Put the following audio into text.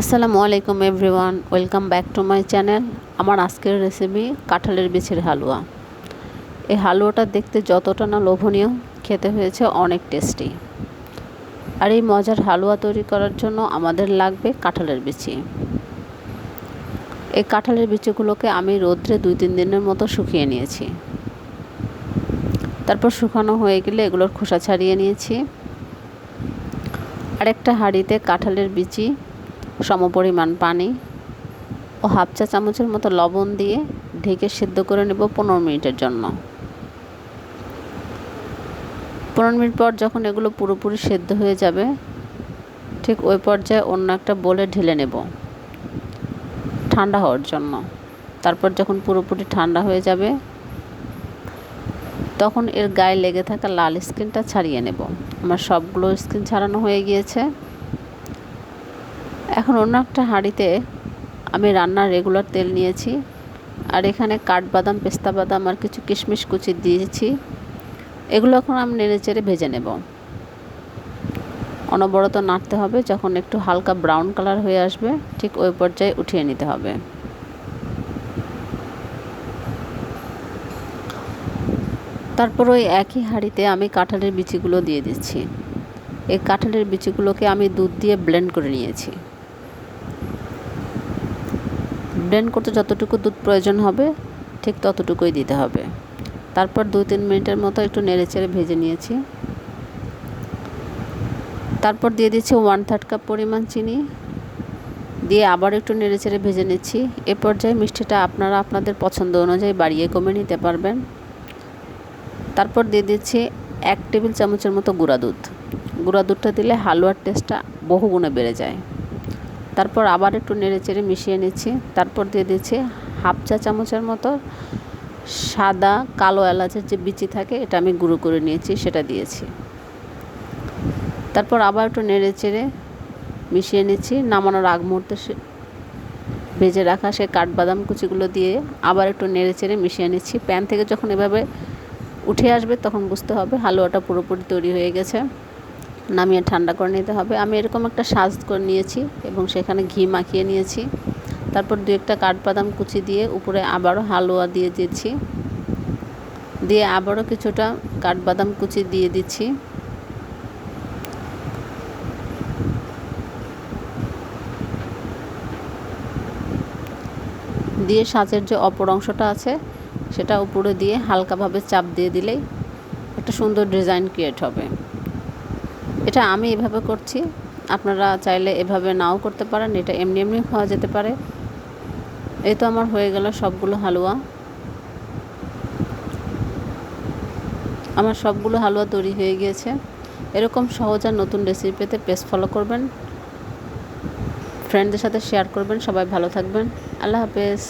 আসসালামু আলাইকুম everyone, welcome back to my channel. আমার আজকের রেসিপি কাঁঠালের বিচির হালুয়া। এই হালুয়াটা দেখতে যতটা না লোভনীয়, খেতে হয়েছে অনেক টেস্টি আর এই মজার হালুয়া তৈরি করার জন্য আমাদের লাগবে কাঁঠালের বিচি। এই কাঁঠালের বিচিগুলোকে আমি রোদ্রে দুই তিন দিনের মতো শুকিয়ে নিয়েছি। তারপর শুকানো হয়ে গেলে এগুলোর খোসা ছাড়িয়ে নিয়েছি। আরেকটা হাঁড়িতে কাঁঠালের বিচি সমপরিমাণ পানি ও হাফ চা চামচের মতো লবণ দিয়ে ঢেকে সেদ্ধ করে নেব পনেরো মিনিটের জন্য। পনেরো মিনিট পর যখন এগুলো পুরোপুরি সেদ্ধ হয়ে যাবে, ঠিক ওই পর্যায়ে অন্য একটা বলে ঢেলে নেব ঠান্ডা হওয়ার জন্য। তারপর যখন পুরোপুরি ঠান্ডা হয়ে যাবে, তখন এর গায়ে লেগে থাকা লাল স্কিনটা ছাড়িয়ে নেব। আমার সবগুলো স্কিন ছাড়ানো হয়ে গিয়েছে। এখন অন্য একটা হাঁড়িতে আমি রান্নার রেগুলার তেল নিয়েছি। আর এখানে কাঠবাদাম, পেস্তা বাদাম আর কিছু কিশমিশ কুচি দিয়েছি। এগুলো এখন আমি নেড়ে চেড়ে ভেজে নেব। অনবরত নাড়তে হবে যখন একটু হালকা ব্রাউন কালার হয়ে আসবে, ঠিক ওই পর্যায়ে উঠিয়ে নিতে হবে। তারপর ওই একই হাঁড়িতে আমি কাঁঠালের বিচিগুলো দিয়ে দিচ্ছি। এই কাঁঠালের বিচিগুলোকে আমি দুধ দিয়ে ব্লেন্ড করে নিয়েছি। ব্লেন্ড করতে যতটুকু দুধ প্রয়োজন হবে, ঠিক ততটুকুই দিতে হবে। তারপর দুই তিন মিনিটের মতো একটু নেড়ে চেড়ে ভেজে নিয়েছি। তারপর দিয়ে দিচ্ছি ওয়ান থার্ড কাপ পরিমাণ চিনি। দিয়ে আবার একটু নেড়ে চেড়ে ভেজে নিচ্ছি। এ পর্যায়ে মিষ্টিটা আপনারা আপনাদের পছন্দ অনুযায়ী বাড়িয়ে কমে নিতে পারবেন। তারপর দিয়ে দিচ্ছি এক টেবিল চামচের মতো গুঁড়া দুধ। গুঁড়া দুধটা দিলে হালুয়ার টেস্টটা বহু গুণে বেড়ে যায়। তারপর আবার একটু নেড়ে চেড়ে মিশিয়ে নিচ্ছি। তারপর দিয়ে দিচ্ছি হাফ চা চামচের মতো সাদা কালো এলাচের যে বিচি থাকে, এটা আমি গুঁড়ো করে নিয়েছি, সেটা দিয়েছি। তারপর আবার একটু নেড়ে চেড়ে মিশিয়ে নিচ্ছি। নামানোর আগ মুহূর্তে ভেজে রাখা সে কাঠবাদাম কুচিগুলো দিয়ে আবার একটু নেড়ে চেড়ে মিশিয়ে নিচ্ছি। প্যান থেকে যখন এভাবে উঠে আসবে, তখন বুঝতে হবে হালুয়াটা পুরোপুরি তৈরি হয়ে গেছে। নামিয়ে ঠান্ডা করে নিতে হবে। আমি এরকম একটা সাজ করে নিয়েছি এবং সেখানে ঘি মাখিয়ে নিয়েছি। তারপর দু একটা কাঠবাদাম কুচি দিয়ে উপরে আবারও হালুয়া দিয়ে দিচ্ছি দিয়ে আবারও কিছুটা কাঠবাদাম কুচি দিয়ে দিচ্ছি। দিয়ে সাজের যে অপর অংশটা আছে, সেটা উপরে দিয়ে হালকাভাবে চাপ দিয়ে দিলেই একটা সুন্দর ডিজাইন ক্রিয়েট হবে। এটা আমি এভাবে করছি। আপনারা চাইলে এভাবে নাও করতে পারেন, এটা এমনি এমনি খাওয়া যেতে পারে। এই তো আমার হয়ে গেল সবগুলো হালুয়া। আমার সবগুলো হালুয়া তৈরি হয়ে গিয়েছে। এরকম সহজ আর নতুন রেসিপি পেতে পেজ ফলো করবেন। ফ্রেন্ডদের সাথে শেয়ার করবেন। সবাই ভালো থাকবেন। আল্লাহ হাফেজ।